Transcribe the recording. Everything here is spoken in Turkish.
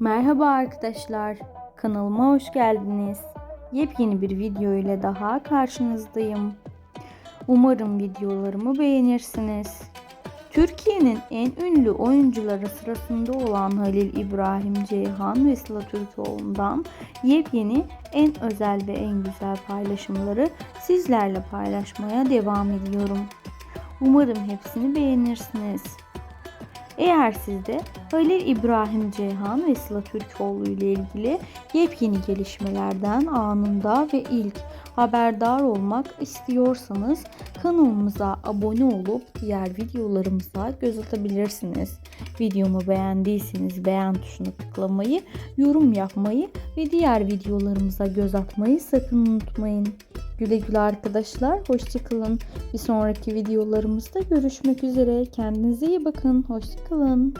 Merhaba arkadaşlar, kanalıma hoş geldiniz. Yepyeni bir video ile daha karşınızdayım. Umarım videolarımı beğenirsiniz. Türkiye'nin en ünlü oyuncuları sırasında olan Halil İbrahim Ceyhan ve Sıla Türkoğlu'ndan yepyeni en özel ve en güzel paylaşımları sizlerle paylaşmaya devam ediyorum. Umarım hepsini beğenirsiniz. Eğer siz de Halil İbrahim Ceyhan ve Sıla Türkoğlu ile ilgili yepyeni gelişmelerden anında ve ilk haberdar olmak istiyorsanız kanalımıza abone olup diğer videolarımıza göz atabilirsiniz. Videomu beğendiyseniz beğen tuşuna tıklamayı, yorum yapmayı ve diğer videolarımıza göz atmayı sakın unutmayın. Güle güle arkadaşlar. Hoşçakalın. Bir sonraki videolarımızda görüşmek üzere. Kendinize iyi bakın. Hoşçakalın.